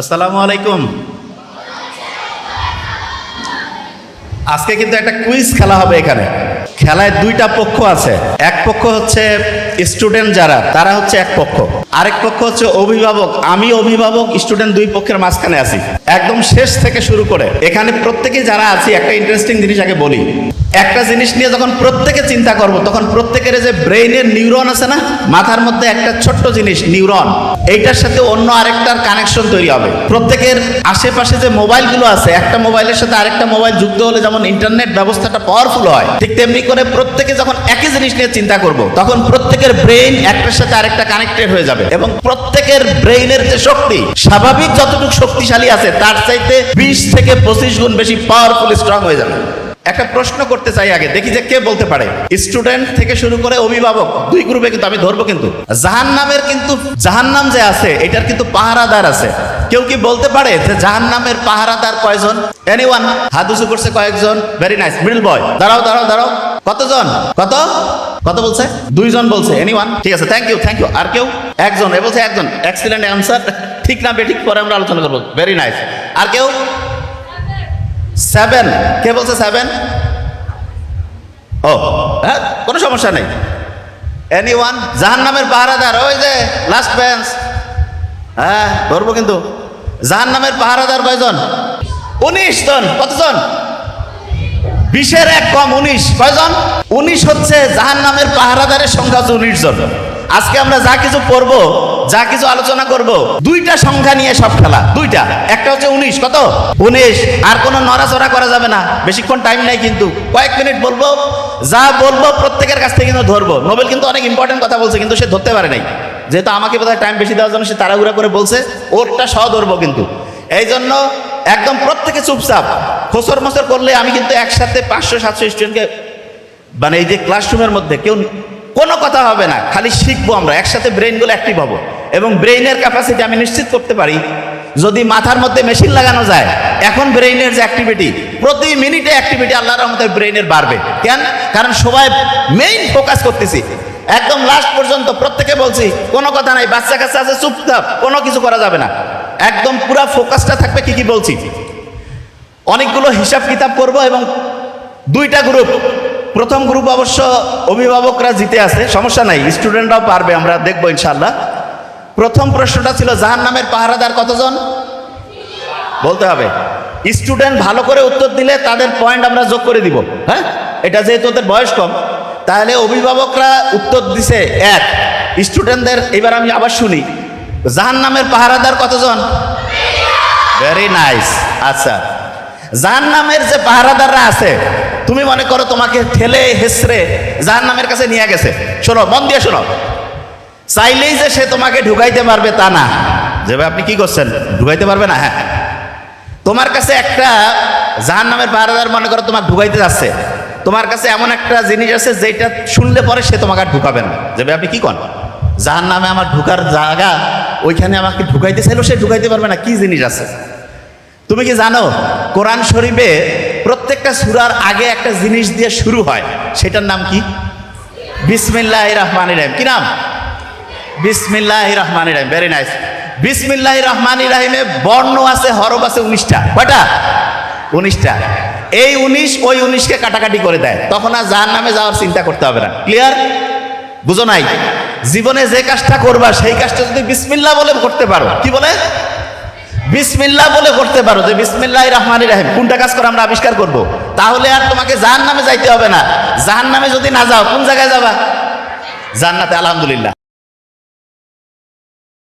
আসসালামু আলাইকুম। আজকে কিন্তু একটা কুইজ খেলা হবে এখানে। খেলায় দুইটা পক্ষ আছে। এক পক্ষ হচ্ছে স্টুডেন্ট যারা, তারা হচ্ছে এক পক্ষ। আরেক পক্ষ হচ্ছে অভিভাবক। আমি অভিভাবক, স্টুডেন্ট দুই পক্ষের মাঝখানে আছি। একদম শেষ থেকে শুরু করে। এখানে প্রত্যেকে যারা আছি, একটা ইন্টারেস্টিং জিনিস আগে বলি। একটা জিনিস নিয়ে যখন প্রত্যেকে চিন্তা করব, তখন প্রত্যেকের যে ব্রেইনের নিউরন আছে না, মাথার মধ্যে একটা ছোট্ট জিনিস, নিউরন। এইটার সাথে অন্য আরেকটার কানেকশন তৈরি হবে। প্রত্যেকের আশেপাশে যে মোবাইলগুলো আছে, একটা মোবাইলের সাথে আরেকটা মোবাইল যুক্ত হলে যেমন ইন্টারনেট ব্যবস্থাটা পাওয়ারফুল হয়, ঠিক তেমনি করে প্রত্যেকে যখন একই জিনিস নিয়ে চিন্তা করব, তখন প্রত্যেকের ব্রেইন একটার সাথে আরেকটা কানেক্টেড হয়ে যাবে। এবং প্রত্যেকের ব্রেইনের যে শক্তি, স্বাভাবিক যতটুকু শক্তিশালী আছে, তার চাইতে বিশ থেকে পঁচিশ গুণ বেশি পাওয়ারফুল স্ট্রং হয়ে যাবে। একটা প্রশ্ন করতে চাই আগে, দেখি যে কে বলতে পারে। স্টুডেন্ট থেকে শুরু করে অভিভাবক, দুই গ্রুপে কিন্তু আমি ধরবো কিন্তু। জাহান্নামের কিন্তু, জাহান্নাম যে আছে, এটার কিন্তু পাহারাদার আছে। কেউ কি বলতে পারে যে জাহান্নামের পাহারাদার কয়জন? এনিওয়ান হাত উঁচু করছে কয়েকজন। ভেরি নাইস মিডল বয় দাঁড়াও দাঁড়াও দাঁড়াও। কতজন? কত? কত বলছে? দুইজন বলছে। এনিওয়ান ঠিক আছে থ্যাংক ইউ থ্যাংক ইউ আর কেউ? একজন। এ বলছে একজন। এক্সিলেন্ট অ্যান্সার ঠিক না, বেঠিক, পরে আমরা আলোচনা করব। ভেরি নাইস আর কেউ? সেভেন কে বলছে সেভেন ও হ্যাঁ কোনো সমস্যা নেই। এনি ওয়ান জাহান নামের পাহারাদার, ওই যে লাস্ট বেঞ্চ হ্যাঁ ধরবো কিন্তু। জাহান নামের পাহারাদার কয়জন? উনিশ জন, কতজন? বিশের এক কম উনিশ। কয়জন? উনিশ হচ্ছে জাহান নামের পাহারাদারের সংখ্যা হচ্ছে উনিশ জন। আজকে আমরা যা কিছু পড়ব যা কিছু আলোচনা করব, দুইটা সংখ্যা নিয়ে সব খেলা, দুইটা। একটা হচ্ছে উনিশ, কত? উনিশ। আর কোনো নড়াচড়া করা যাবে না। বেশিক্ষণ টাইম নাই কিন্তু। কয়েক মিনিট বলব, যা বলব প্রত্যেকের কাছ থেকে কিন্তু ধরবো। নোবেল কিন্তু অনেক ইম্পর্টেন্ট কথা বলছে, কিন্তু সে ধরতে পারে নাই। যেহেতু আমাকে বোধহয় টাইম বেশি দেওয়ার জন্য সে তাড়াহুড়া করে বলছে, ওরটা সহ ধরবো কিন্তু। এই জন্য একদম প্রত্যেকে চুপচাপ। খোসর মসর করলে আমি কিন্তু একসাথে পাঁচশো, সাতশো স্টুডেন্টকে মানে এই যে ক্লাসরুমের মধ্যে কেউ কোনো কথা হবে না, খালি শিখব আমরা, একসাথে ব্রেনগুলো অ্যাক্টিভ হব। এবং ব্রেইনের ক্যাপাসিটি আমি নিশ্চিত করতে পারি। যদি মাথার মধ্যে মেশিন লাগানো যায়, এখন ব্রেইনের যে অ্যাক্টিভিটি প্রতি মিনিটে অ্যাক্টিভিটি আল্লাহর রহমতের ব্রেইনের বাড়বে। কেন? কারণ সবাই মেইন ফোকাস করতেছি। একদম লাস্ট পর্যন্ত প্রত্যেকে বলছি, কোনো কথা নাই, বাচ্চা কাচ্চা আছে, চুপচাপ, কোনো কিছু করা যাবে না। একদম পুরা ফোকাসটা থাকবে কি কি বলছি? অনেকগুলো হিসাব কিতাব করব এবং দুইটা গ্রুপ প্রথম গ্রুপ অবশ্য অভিভাবকরা জিতে আছে, সমস্যা নাই স্টুডেন্টরাও পারবে, আমরা দেখব ইনশাল্লাহ প্রথম প্রশ্নটা ছিল জাহান নামের পাহারাদার কতজন? বলতে হবে। স্টুডেন্ট ভালো করে উত্তর দিলে তাদের পয়েন্ট আমরা যোগ করে দিব। হ্যাঁ? এটা যেহেতু ওদের বয়স কম, তাহলে অভিভাবকরা উত্তর দিছে এক। স্টুডেন্টদের, এবার আমি আবার শুনি। জাহান নামের পাহারাদার কতজন? ভেরি নাইস আচ্ছা। জাহান নামের যে পাহারাদাররা আছে, তুমি মনে করো তোমাকে ঠেলে হেসরে জাহান নামের কাছে নিয়ে গেছে। শোনো, মন দিয়ে শোনো। চাইলেই যে সে তোমাকে ঢুকাইতে পারবে তা না। যে ভাই, আপনি কি করছেন? ঢুকাইতে পারবে না? হ্যাঁ। তোমার কাছে একটা জাহান নামের পাহারাদার মনে করো তোমার ঢুকাইতে যাচ্ছে। তোমার কাছে এমন একটা জিনিস আছে যেটা শুনলে পরে সে তোমাকে আর ঢুকাবে না। যে ভাই, আপনি কি কন? জাহান নামে আমার ঢুকার জায়গা ওইখানে আমাকে ঢুকাইতে চাইলেও সে ঢুকাইতে পারবে না। কি জিনিস আছে? তুমি কি জানো, কোরআন শরীফে প্রত্যেকটা সুরার আগে একটা জিনিস দিয়ে শুরু হয়, সেটার নাম কি? বিসমিল্লাহ রহমান রাহিম। কি নাম? বিসমিল্লাহ রহমান রাহিম ভেরি নাইস বিসমিল্লাহ রহমান রাহিমে বর্ণ আছে, হরফ আছে উনিশটা। কয়টা? উনিশটা। এই উনিশ, ওই উনিশকে কাটাকাটি করে দেয়। তখন আর যার নামে যাওয়ার চিন্তা করতে হবে না। ক্লিয়ার বুঝো নাই? জীবনে যে কাজটা করবা, সেই কাজটা যদি বিসমিল্লাহ বলে করতে পারো। কি বলে? বিসমিল্লাহ বলে করতে পারো যে বিসমিল্লাহ রহমান রাহিম। কোনটা কাজ করে আমরা আবিষ্কার করব। তাহলে আর তোমাকে জাহান নামে যাইতে হবে না। জাহান নামে যদি না যাও, কোন জায়গায় যাবা? জান্নাতে, আলহামদুলিল্লাহ।